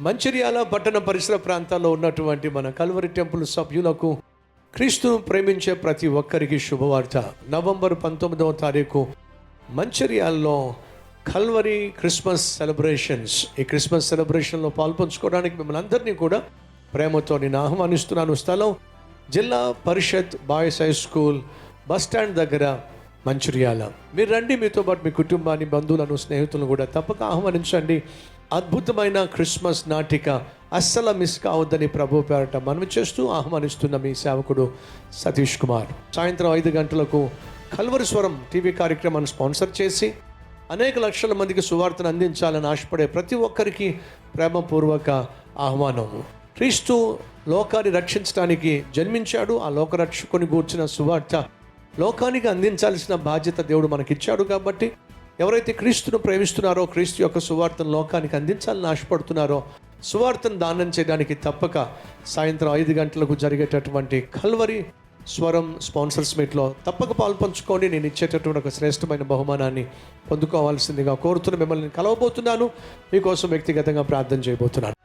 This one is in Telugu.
మంచిర్యాల పట్టణ పరిసర ప్రాంతాల్లో ఉన్నటువంటి మన కల్వరి టెంపుల్ సభ్యులకు క్రీస్తును ప్రేమించే ప్రతి ఒక్కరికి శుభవార్త. నవంబర్ పంతొమ్మిదవ తారీఖు మంచిర్యాలలో కల్వరి క్రిస్మస్ సెలబ్రేషన్స్. ఈ క్రిస్మస్ సెలబ్రేషన్లో పాల్పంచుకోవడానికి మిమ్మల్ని అందరినీ కూడా ప్రేమతో నేను ఆహ్వానిస్తున్నాను. స్థలం Zilla Parishad boys high school bus stand దగ్గర మంచిర్యాల. మీరు రండి మీతో పాటు మీ కుటుంబాన్ని బంధువులను స్నేహితులను కూడా తప్పక ఆహ్వానించండి. అద్భుతమైన క్రిస్మస్ నాటిక అస్సలు మిస్ కావద్దని ప్రభు పేరట మనవి చేస్తూ ఆహ్వానిస్తున్న మీ సేవకుడు సతీష్ కుమార్. సాయంత్రం ఐదు గంటలకు కల్వరి స్వరం టీవీ కార్యక్రమాన్ని స్పాన్సర్ చేసి అనేక లక్షల మందికి సువార్తను అందించాలని ఆశపడే ప్రతి ఒక్కరికి ప్రేమపూర్వక ఆహ్వానము క్రీస్తు లోకాన్ని రక్షించడానికి జన్మించాడు. ఆ లోకరక్షకుని గూర్చిన సువార్త లోకానికి అందించాల్సిన బాధ్యత దేవుడు మనకిచ్చాడు కాబట్టి ఎవరైతే క్రీస్తును ప్రేమిస్తున్నారో క్రీస్తు యొక్క సువార్తను లోకానికి అందించాలని ఆశపడుతున్నారో సువార్తను దానం చేయడానికి తప్పక సాయంత్రం ఐదు గంటలకు జరిగేటటువంటి కల్వరి స్వరం స్పాన్సర్స్ మీట్లో తప్పక పాల్పంచుకొని నేను ఇచ్చేటటువంటి ఒక శ్రేష్టమైన బహుమానాన్ని పొందుకోవాల్సిందిగా కోరుతున్న మిమ్మల్ని కలవబోతున్నాను. మీకోసం వ్యక్తిగతంగా ప్రార్థన చేయబోతున్నాను.